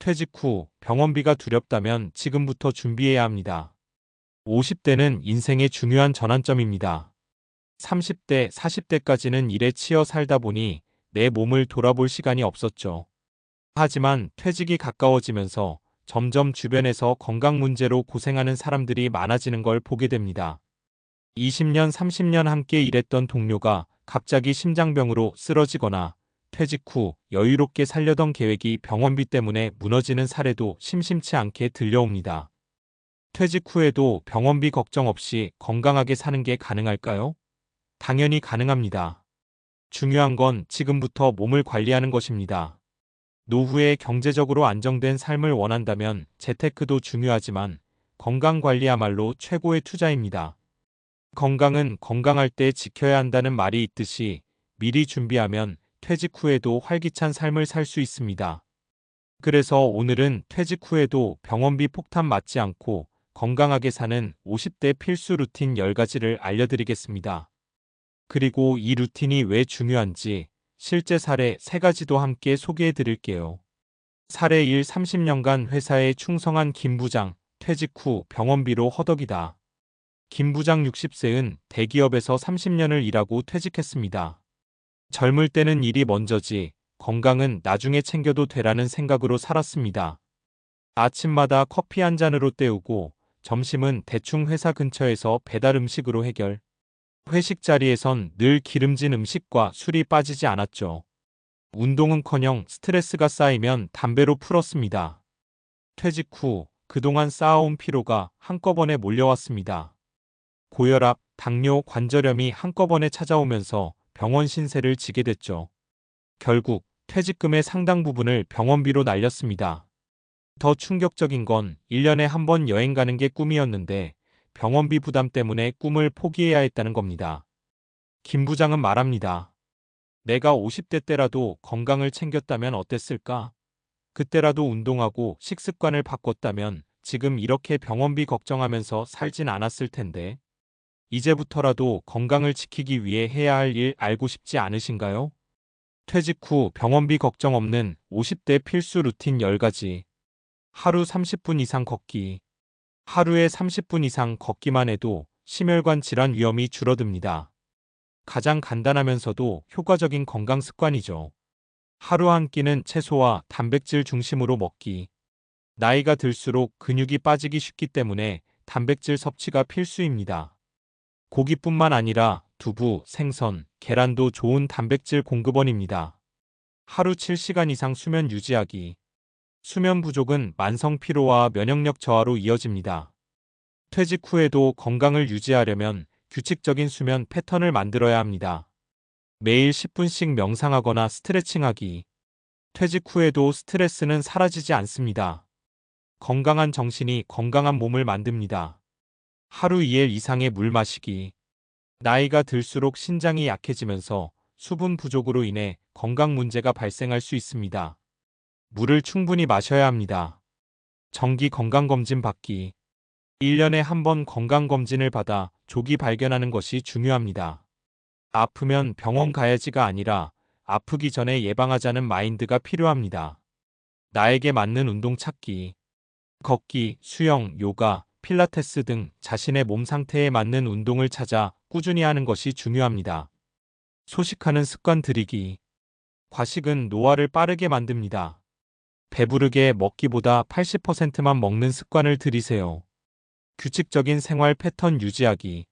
퇴직 후 병원비가 두렵다면 지금부터 준비해야 합니다. 50대는 인생의 중요한 전환점입니다. 30대, 40대까지는 일에 치여 살다 보니 내 몸을 돌아볼 시간이 없었죠. 하지만 퇴직이 가까워지면서 점점 주변에서 건강 문제로 고생하는 사람들이 많아지는 걸 보게 됩니다. 20년, 30년 함께 일했던 동료가 갑자기 심장병으로 쓰러지거나 퇴직 후 여유롭게 살려던 계획이 병원비 때문에 무너지는 사례도 심심치 않게 들려옵니다. 퇴직 후에도 병원비 걱정 없이 건강하게 사는 게 가능할까요? 당연히 가능합니다. 중요한 건 지금부터 몸을 관리하는 것입니다. 노후에 경제적으로 안정된 삶을 원한다면 재테크도 중요하지만 건강 관리야말로 최고의 투자입니다. 건강은 건강할 때 지켜야 한다는 말이 있듯이 미리 준비하면 퇴직 후에도 활기찬 삶을 살 수 있습니다. 그래서 오늘은 퇴직 후에도 병원비 폭탄 맞지 않고 건강하게 사는 50대 필수 루틴 10가지를 알려드리겠습니다. 그리고 이 루틴이 왜 중요한지 실제 사례 3가지도 함께 소개해 드릴게요. 사례 1 30년간 회사에 충성한 김 부장, 퇴직 후 병원비로 허덕이다. 김 부장 60세은 대기업에서 30년을 일하고 퇴직했습니다. 젊을 때는 일이 먼저지 건강은 나중에 챙겨도 되라는 생각으로 살았습니다. 아침마다 커피 한 잔으로 때우고 점심은 대충 회사 근처에서 배달 음식으로 해결. 회식 자리에선 늘 기름진 음식과 술이 빠지지 않았죠. 운동은커녕 스트레스가 쌓이면 담배로 풀었습니다. 퇴직 후 그동안 쌓아온 피로가 한꺼번에 몰려왔습니다. 고혈압, 당뇨, 관절염이 한꺼번에 찾아오면서 병원 신세를 지게 됐죠. 결국 퇴직금의 상당 부분을 병원비로 날렸습니다. 더 충격적인 건 1년에 한 번 여행 가는 게 꿈이었는데 병원비 부담 때문에 꿈을 포기해야 했다는 겁니다. 김 부장은 말합니다. 내가 50대 때라도 건강을 챙겼다면 어땠을까? 그때라도 운동하고 식습관을 바꿨다면 지금 이렇게 병원비 걱정하면서 살진 않았을 텐데. 이제부터라도 건강을 지키기 위해 해야 할 일 알고 싶지 않으신가요? 퇴직 후 병원비 걱정 없는 50대 필수 루틴 10가지. 하루 30분 이상 걷기. 하루에 30분 이상 걷기만 해도 심혈관 질환 위험이 줄어듭니다. 가장 간단하면서도 효과적인 건강 습관이죠. 하루 한 끼는 채소와 단백질 중심으로 먹기. 나이가 들수록 근육이 빠지기 쉽기 때문에 단백질 섭취가 필수입니다. 고기뿐만 아니라 두부, 생선, 계란도 좋은 단백질 공급원입니다. 하루 7시간 이상 수면 유지하기. 수면 부족은 만성 피로와 면역력 저하로 이어집니다. 퇴직 후에도 건강을 유지하려면 규칙적인 수면 패턴을 만들어야 합니다. 매일 10분씩 명상하거나 스트레칭하기. 퇴직 후에도 스트레스는 사라지지 않습니다. 건강한 정신이 건강한 몸을 만듭니다. 하루 2일 이상의 물 마시기. 나이가 들수록 신장이 약해지면서 수분 부족으로 인해 건강 문제가 발생할 수 있습니다. 물을 충분히 마셔야 합니다. 정기 건강검진 받기. 1년에 한 번 건강검진을 받아 조기 발견하는 것이 중요합니다. 아프면 병원 가야지가 아니라 아프기 전에 예방하자는 마인드가 필요합니다. 나에게 맞는 운동 찾기. 걷기, 수영, 요가, 필라테스 등 자신의 몸 상태에 맞는 운동을 찾아 꾸준히 하는 것이 중요합니다. 소식하는 습관 들이기. 과식은 노화를 빠르게 만듭니다. 배부르게 먹기보다 80%만 먹는 습관을 들이세요. 규칙적인 생활 패턴 유지하기.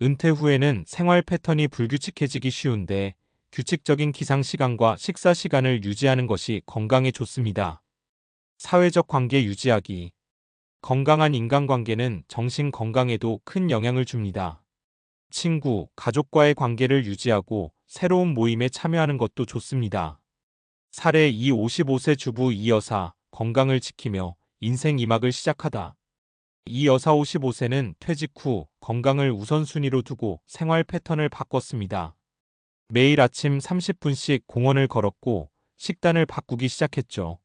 은퇴 후에는 생활 패턴이 불규칙해지기 쉬운데 규칙적인 기상 시간과 식사 시간을 유지하는 것이 건강에 좋습니다. 사회적 관계 유지하기. 건강한 인간관계는 정신 건강에도 큰 영향을 줍니다. 친구, 가족과의 관계를 유지하고 새로운 모임에 참여하는 것도 좋습니다. 사례 2 55세 주부 이 여사, 건강을 지키며 인생 2막을 시작하다. 이 여사 55세는 퇴직 후 건강을 우선순위로 두고 생활 패턴을 바꿨습니다. 매일 아침 30분씩 공원을 걸었고 식단을 바꾸기 시작했죠.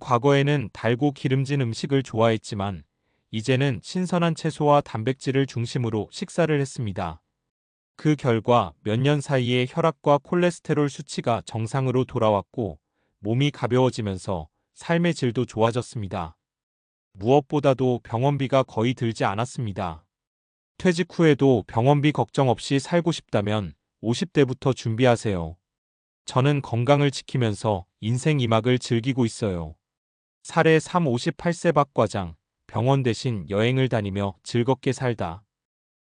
과거에는 달고 기름진 음식을 좋아했지만 이제는 신선한 채소와 단백질을 중심으로 식사를 했습니다. 그 결과 몇 년 사이에 혈압과 콜레스테롤 수치가 정상으로 돌아왔고 몸이 가벼워지면서 삶의 질도 좋아졌습니다. 무엇보다도 병원비가 거의 들지 않았습니다. 퇴직 후에도 병원비 걱정 없이 살고 싶다면 50대부터 준비하세요. 저는 건강을 지키면서 인생 2막을 즐기고 있어요. 사례 3 58세 박 과장, 병원 대신 여행을 다니며 즐겁게 살다.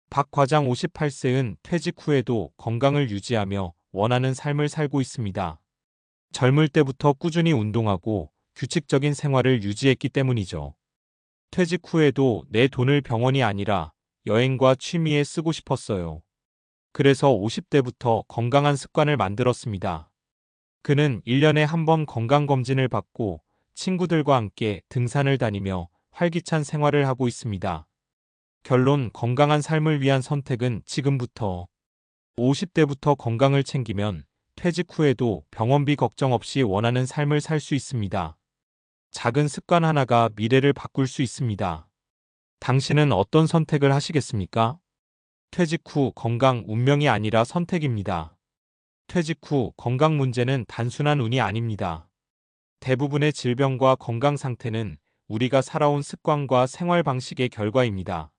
박 과장 58세은 퇴직 후에도 건강을 유지하며 원하는 삶을 살고 있습니다. 젊을 때부터 꾸준히 운동하고 규칙적인 생활을 유지했기 때문이죠. 퇴직 후에도 내 돈을 병원이 아니라 여행과 취미에 쓰고 싶었어요. 그래서 50대부터 건강한 습관을 만들었습니다. 그는 1년에 한 번 건강검진을 받고 친구들과 함께 등산을 다니며 활기찬 생활을 하고 있습니다. 결론 건강한 삶을 위한 선택은 지금부터 50대부터 건강을 챙기면 퇴직 후에도 병원비 걱정 없이 원하는 삶을 살 수 있습니다. 작은 습관 하나가 미래를 바꿀 수 있습니다. 당신은 어떤 선택을 하시겠습니까? 퇴직 후 건강 운명이 아니라 선택입니다. 퇴직 후 건강 문제는 단순한 운이 아닙니다. 대부분의 질병과 건강 상태는 우리가 살아온 습관과 생활 방식의 결과입니다.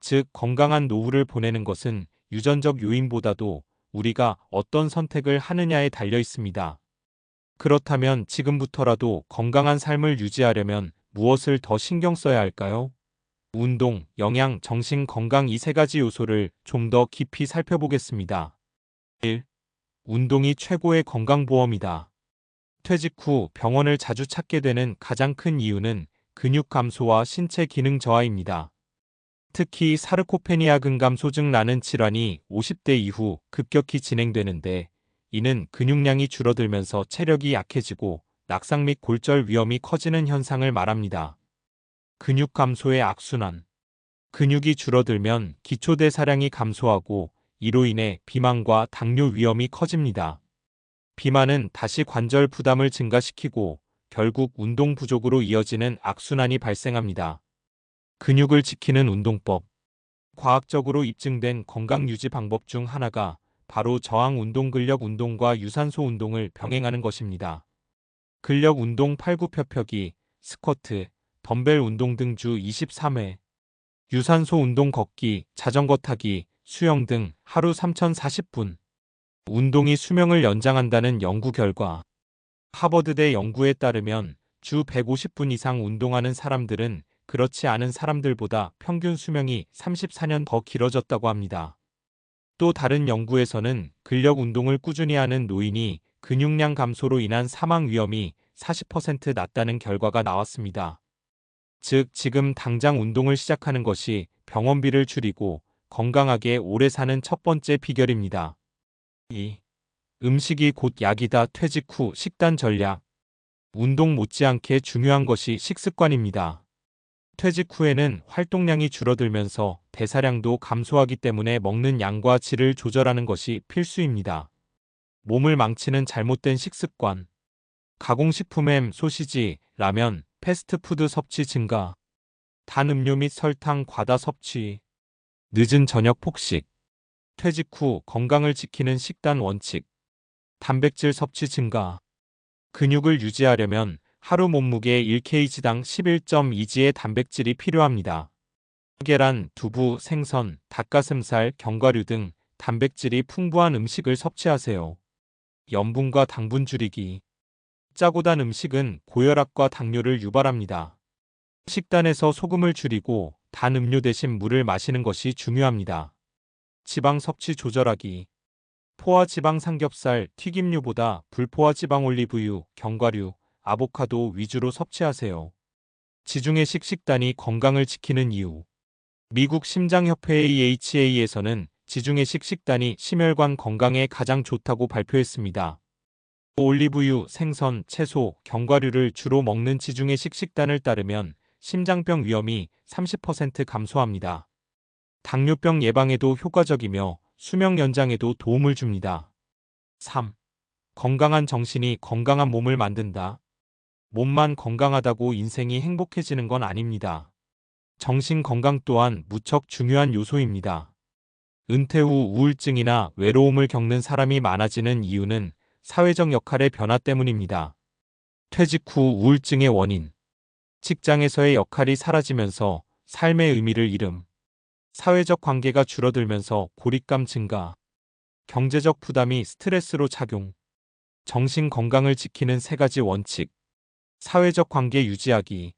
즉, 건강한 노후를 보내는 것은 유전적 요인보다도 우리가 어떤 선택을 하느냐에 달려 있습니다. 그렇다면 지금부터라도 건강한 삶을 유지하려면 무엇을 더 신경 써야 할까요? 운동, 영양, 정신 건강 이 세 가지 요소를 좀 더 깊이 살펴보겠습니다. 1. 운동이 최고의 건강보험이다. 퇴직 후 병원을 자주 찾게 되는 가장 큰 이유는 근육 감소와 신체 기능 저하입니다. 특히 사르코페니아 근감소증 나는 질환이 50대 이후 급격히 진행되는데 이는 근육량이 줄어들면서 체력이 약해지고 낙상 및 골절 위험이 커지는 현상을 말합니다. 근육 감소의 악순환 근육이 줄어들면 기초대사량이 감소하고 이로 인해 비만과 당뇨 위험이 커집니다. 비만은 다시 관절 부담을 증가시키고 결국 운동 부족으로 이어지는 악순환이 발생합니다. 근육을 지키는 운동법. 과학적으로 입증된 건강 유지 방법 중 하나가 바로 저항 운동 근력 운동과 유산소 운동을 병행하는 것입니다. 근력 운동 팔굽혀펴기, 스쿼트, 덤벨 운동 등 주 23회, 유산소 운동 걷기, 자전거 타기, 수영 등 하루 3040분. 운동이 수명을 연장한다는 연구 결과 하버드대 연구에 따르면 주 150분 이상 운동하는 사람들은 그렇지 않은 사람들보다 평균 수명이 34년 더 길어졌다고 합니다. 또 다른 연구에서는 근력 운동을 꾸준히 하는 노인이 근육량 감소로 인한 사망 위험이 40% 낮다는 결과가 나왔습니다. 즉, 지금 당장 운동을 시작하는 것이 병원비를 줄이고 건강하게 오래 사는 첫 번째 비결입니다. 2. 음식이 곧 약이다 퇴직 후 식단 전략. 운동 못지않게 중요한 것이 식습관입니다. 퇴직 후에는 활동량이 줄어들면서 대사량도 감소하기 때문에 먹는 양과 질을 조절하는 것이 필수입니다. 몸을 망치는 잘못된 식습관. 가공식품햄, 소시지, 라면, 패스트푸드 섭취 증가. 단 음료 및 설탕 과다 섭취. 늦은 저녁 폭식. 퇴직 후 건강을 지키는 식단 원칙. 단백질 섭취 증가. 근육을 유지하려면 하루 몸무게 1kg당 11.2g의 단백질이 필요합니다. 계란, 두부, 생선, 닭가슴살, 견과류 등 단백질이 풍부한 음식을 섭취하세요. 염분과 당분 줄이기. 짜고 단 음식은 고혈압과 당뇨를 유발합니다. 식단에서 소금을 줄이고 단 음료 대신 물을 마시는 것이 중요합니다. 지방 섭취 조절하기. 포화 지방 삼겹살, 튀김류보다 불포화 지방 올리브유, 견과류, 아보카도 위주로 섭취하세요. 지중해식 식단이 건강을 지키는 이유. 미국 심장협회 AHA에서는 지중해식 식단이 심혈관 건강에 가장 좋다고 발표했습니다. 올리브유, 생선, 채소, 견과류를 주로 먹는 지중해식 식단을 따르면 심장병 위험이 30% 감소합니다. 당뇨병 예방에도 효과적이며 수명 연장에도 도움을 줍니다. 3. 건강한 정신이 건강한 몸을 만든다. 몸만 건강하다고 인생이 행복해지는 건 아닙니다. 정신 건강 또한 무척 중요한 요소입니다. 은퇴 후 우울증이나 외로움을 겪는 사람이 많아지는 이유는 사회적 역할의 변화 때문입니다. 퇴직 후 우울증의 원인. 직장에서의 역할이 사라지면서 삶의 의미를 잃음. 사회적 관계가 줄어들면서 고립감 증가. 경제적 부담이 스트레스로 작용. 정신 건강을 지키는 세 가지 원칙. 사회적 관계 유지하기.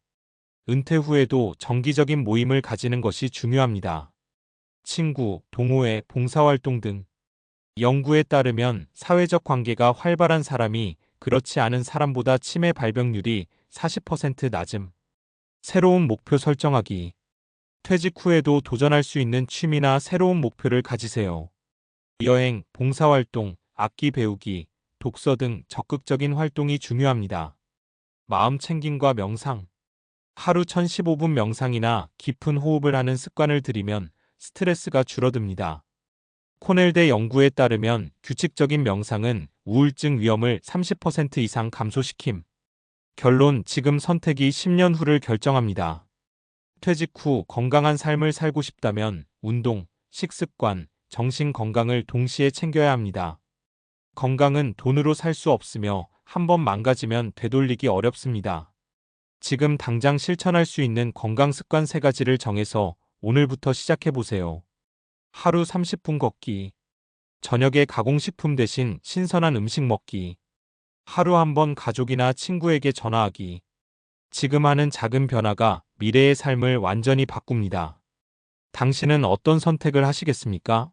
은퇴 후에도 정기적인 모임을 가지는 것이 중요합니다. 친구, 동호회, 봉사활동 등. 연구에 따르면 사회적 관계가 활발한 사람이 그렇지 않은 사람보다 치매 발병률이 40% 낮음. 새로운 목표 설정하기. 퇴직 후에도 도전할 수 있는 취미나 새로운 목표를 가지세요. 여행, 봉사활동, 악기 배우기, 독서 등 적극적인 활동이 중요합니다. 마음 챙김과 명상. 하루 1015분 명상이나 깊은 호흡을 하는 습관을 들이면 스트레스가 줄어듭니다. 코넬대 연구에 따르면 규칙적인 명상은 우울증 위험을 30% 이상 감소시킴. 결론 지금 선택이 10년 후를 결정합니다. 퇴직 후 건강한 삶을 살고 싶다면 운동, 식습관, 정신 건강을 동시에 챙겨야 합니다. 건강은 돈으로 살 수 없으며 한 번 망가지면 되돌리기 어렵습니다. 지금 당장 실천할 수 있는 건강 습관 세 가지를 정해서 오늘부터 시작해 보세요. 하루 30분 걷기. 저녁에 가공식품 대신 신선한 음식 먹기. 하루 한 번 가족이나 친구에게 전화하기. 지금 하는 작은 변화가 미래의 삶을 완전히 바꿉니다. 당신은 어떤 선택을 하시겠습니까?